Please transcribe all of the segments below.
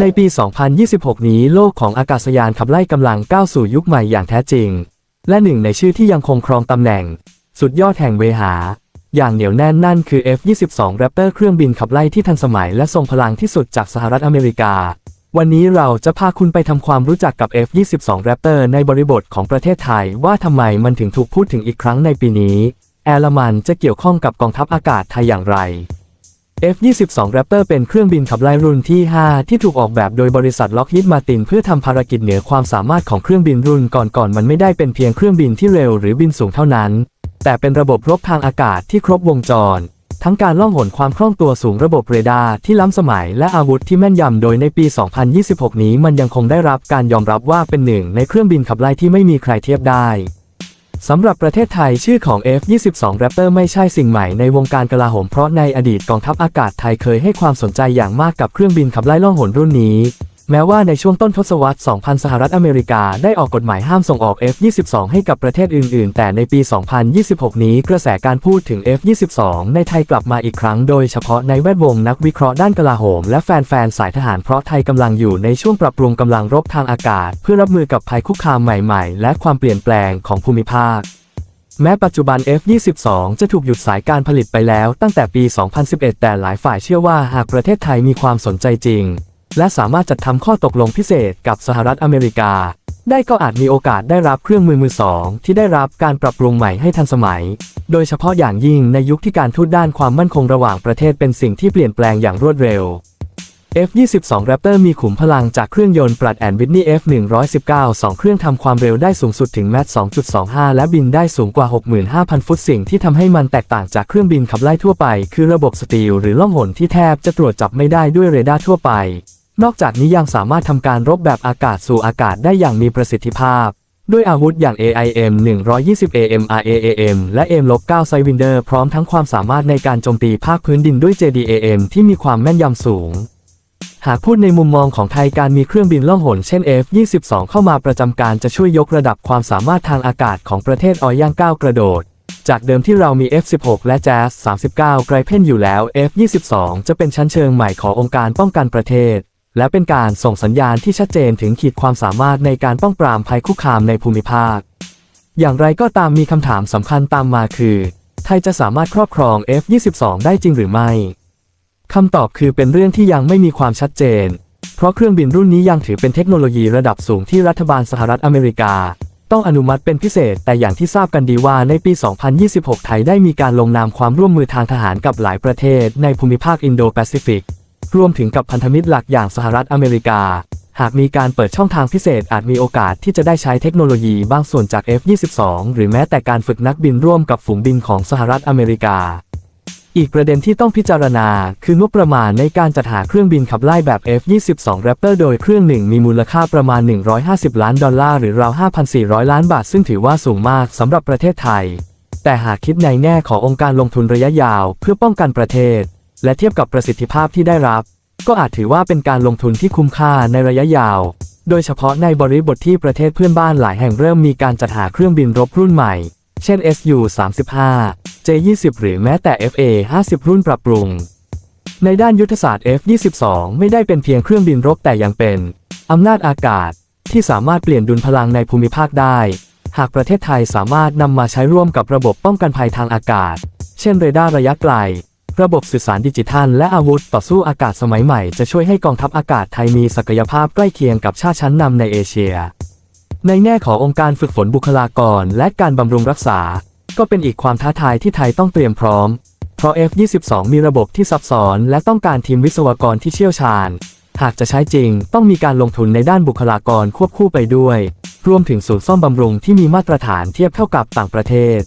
ในปี 2026 นี้โลกของอากาศยานขับไล่กำลังก้าวสู่ยุคใหม่อย่างแท้จริง และหนึ่งในชื่อที่ยังคงครองตำแหน่ง สุดยอดแห่งเวหา อย่างเหนียวแน่นนั่นคือ F-22 Raptor เครื่องบินขับไล่ที่ทันสมัยและทรงพลังที่สุดจากสหรัฐอเมริกา วันนี้เราจะพาคุณไปทำความรู้จักกับ F-22 Raptor ในบริบทของประเทศไทย ว่าทำไมมันถึงถูกพูดถึงอีกครั้งในปีนี้ แอร์ลมันจะเกี่ยวข้องกับกองทัพอากาศไทยอย่างไร F-22 Raptor เป็นเครื่องบินขับไล่รุ่นที่ 5 ที่ถูกออกแบบโดยบริษัทล็อกฮิดมาตินเพื่อทำภารกิจเหนือความสามารถของเครื่องบินรุ่นก่อนๆมันไม่ได้เป็นเพียงเครื่องบินที่เร็วหรือบินสูงเท่านั้น แต่เป็นระบบรบทางอากาศที่ครบวงจร ทั้งการล่องหนความคล่องตัวสูงระบบเรดาร์ที่ล้ำสมัยและอาวุธที่แม่นยำโดยในปี 2026 นี้มันยังคงได้รับการยอมรับว่าเป็นหนึ่งในเครื่องบินขับไล่ที่ไม่มีใครเทียบได้ สำหรับประเทศไทยชื่อของ F-22 Raptor ไม่ใช่สิ่งใหม่ในวงการกลาโหมเพราะในอดีตกองทัพอากาศไทยเคยให้ความสนใจอย่างมากกับเครื่องบินขับไล่ล่องหนรุ่นนี้ แม้ว่าในช่วงต้นทศวรรษ 2000 สหรัฐอเมริกาได้ออกกฎหมายห้ามส่งออก F-22 ให้กับประเทศอื่น ๆ แต่ในปี 2026 นี้กระแสการพูดถึง F-22 ในไทยกลับมาอีกครั้ง โดยเฉพาะในแวดวงนักวิเคราะห์ด้านกลาโหม และแฟน ๆ สายทหารเพราะไทยกำลังอยู่ในช่วงปรับปรุงกำลังรบทางอากาศ เพื่อรับมือกับภัยคุกคามใหม่ ๆ และความเปลี่ยนแปลงของภูมิภาคแม้ปัจจุบัน F-22 จะถูกหยุดสายการผลิตไปแล้วตั้งแต่ปี 2011 แต่หลายฝ่ายเชื่อว่าหากประเทศไทยมีความสนใจจริง และสามารถจัดทำข้อตกลงพิเศษกับสหรัฐอเมริกา ได้ก็อาจมีโอกาสได้รับเครื่องมือมือสองที่ได้รับการปรับปรุงใหม่ให้ทันสมัย โดยเฉพาะอย่างยิ่งในยุคที่การทูตด้านความมั่นคงระหว่างประเทศเป็นสิ่งที่เปลี่ยนแปลงอย่างรวดเร็ว F-22 Raptor มีขุมพลังจากเครื่องยนต์ปรัดแอนวิทนี่ F-119 2 เครื่องทำความเร็วได้สูงสุดถึงแมต2.25 และบินได้สูงกว่า 65,000 ฟุตสิ่งที่ทำให้มันแตกต่างจากเครื่องบินขับไล่ทั่วไป คือระบบสตีลหรือล่องหนที่แทบจะตรวจจับไม่ได้ด้วยเรดาร์ทั่วไป นอกจากนี้ยังสามารถทำการรบแบบอากาศสู่อากาศได้อย่างมีประสิทธิภาพ ด้วยอาวุธอย่าง AIM 120 AMRAAM และ AIM-9 Sidewinder พร้อมทั้งความสามารถในการโจมตีภาคพื้นดินด้วย JDAM ที่มีความแม่นยำสูง หากพูดในมุมมองของไทยการมีเครื่องบินล่องหนเช่น F-22 เข้ามาประจำการจะช่วยยกระดับความสามารถทางอากาศของประเทศออยย่างก้าวกระโดดจากเดิมที่เรามี F-16 และ Jazz 39 ไกรเพนอยู่แล้ว F-22 จะเป็นชั้นเชิงใหม่ขององค์การป้องกันประเทศ และเป็นการส่งสัญญาณที่ชัดเจนถึงขีดความสามารถในการป้องปรามภัยคุกคามในภูมิภาค อย่างไรก็ตามมีคำถามสำคัญตามมาคือ ไทยจะสามารถครอบครอง F-22 ได้จริงหรือไม่คำตอบคือเป็นเรื่องที่ยังไม่มีความชัดเจน เพราะเครื่องบินรุ่นนี้ยังถือเป็นเทคโนโลยีระดับสูงที่รัฐบาลสหรัฐอเมริกา ต้องอนุมัติเป็นพิเศษ แต่อย่างที่ทราบกันดีว่าในปี 2026 ไทยได้มีการลงนามความร่วมมือทางทหารกับหลายประเทศในภูมิภาคอินโดแปซิฟิก รวมถึงกับพันธมิตรหลักอย่างสหรัฐอเมริกา หากมีการเปิดช่องทางพิเศษอาจมีโอกาสที่จะได้ใช้เทคโนโลยีบางส่วนจาก F-22 หรือแม้แต่การฝึกนักบินร่วมกับฝูงบินของสหรัฐอเมริกา อีกประเด็นที่ต้องพิจารณา คืองบประมาณในการจัดหาเครื่องบินขับไล่แบบ F-22 Raptor โดยเครื่องหนึ่งมีมูลค่าประมาณ 150 ล้านดอลลาร์หรือราว 5,400 ล้านบาท ซึ่งถือว่าสูงมากสำหรับประเทศไทย แต่หากคิดในแง่ขององค์การลงทุนระยะยาว เพื่อป้องกันประเทศ และเทียบกับประสิทธิภาพที่ได้รับ ก็อาจถือว่าเป็นการลงทุนที่คุ้มค่าในระยะยาว โดยเฉพาะในบริบทที่ประเทศเพื่อนบ้านหลายแห่งเริ่มมีการจัดหาเครื่องบินรบรุ่นใหม่ เช่น Su-35 J-20 หรือแม้แต่ FA-50 รุ่นปรับปรุง ในด้านยุทธศาสตร์ F-22 ไม่ได้เป็นเพียงเครื่องบินรบแต่ยังเป็นอำนาจอากาศที่สามารถเปลี่ยนดุลพลังในภูมิภาคได้ หากประเทศไทยสามารถนำมาใช้ร่วมกับระบบป้องกันภัยทางอากาศ เช่นเรดาร์ระยะไกล ระบบสื่อสารดิจิทัล และอาวุธต่อสู้อากาศสมัยใหม่จะช่วยให้กองทัพอากาศไทยมีศักยภาพใกล้เคียงกับชาติชั้นนำในเอเชีย ในแง่ขององค์การฝึกฝนบุคลากร และการบำรุงรักษา ก็เป็นอีกความท้าทายที่ไทยต้องเตรียมพร้อม เพราะ F-22 มีระบบที่ซับซ้อน และต้องการทีมวิศวกรที่เชี่ยวชาญ หากจะใช้จริง ต้องมีการลงทุนในด้านบุคลากรควบคู่ไปด้วย รวมถึงศูนย์ซ่อมบำรุงที่มีมาตรฐานเทียบเท่ากับต่างประเทศ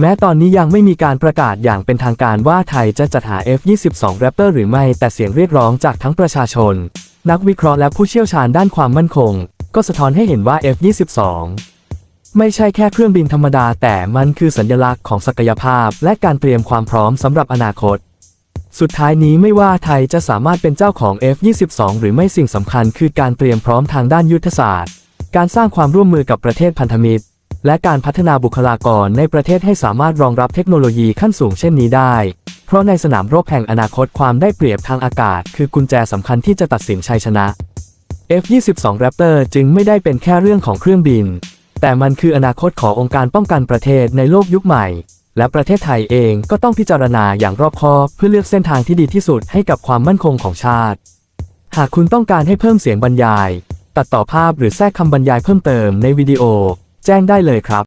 แม้ตอนนี้ยังไม่มีการประกาศอย่างเป็นทางการว่าไทยจะจัดหา F-22 Raptor หรือไม่ แต่เสียงเรียกร้องจากทั้งประชาชน นักวิเคราะห์และผู้เชี่ยวชาญด้านความมั่นคง ก็สะท้อนให้เห็นว่า F-22 ไม่ใช่แค่เครื่องบินธรรมดา แต่มันคือสัญลักษณ์ของศักยภาพ และการเตรียมความพร้อมสำหรับอนาคต สุดท้ายนี้ไม่ว่าไทยจะสามารถเป็นเจ้าของ F-22 หรือไม่สิ่งสำคัญคือการเตรียมพร้อมทางด้านยุทธศาสตร์ การสร้างความร่วมมือกับประเทศพันธมิตร และการพัฒนาบุคลากรในประเทศให้สามารถรองรับเทคโนโลยีขั้นสูงเช่นนี้ได้ เพราะในสนามรบแห่งอนาคตความได้เปรียบทางอากาศ คือกุญแจสำคัญที่จะตัดสินชัยชนะ F-22 Raptor จึงไม่ได้เป็นแค่เรื่องของเครื่องบิน แต่มันคืออนาคตขององค์การป้องกันประเทศในโลกยุคใหม่ และประเทศไทยเองก็ต้องพิจารณาอย่างรอบคอบเพื่อเลือกเส้นทางที่ดีที่สุดให้กับความมั่นคงของชาติ หากคุณต้องการให้เพิ่มเสียงบรรยาย ตัดต่อภาพหรือแทรกคำบรรยายเพิ่มเติมในวิดีโอ แจ้งได้เลยครับ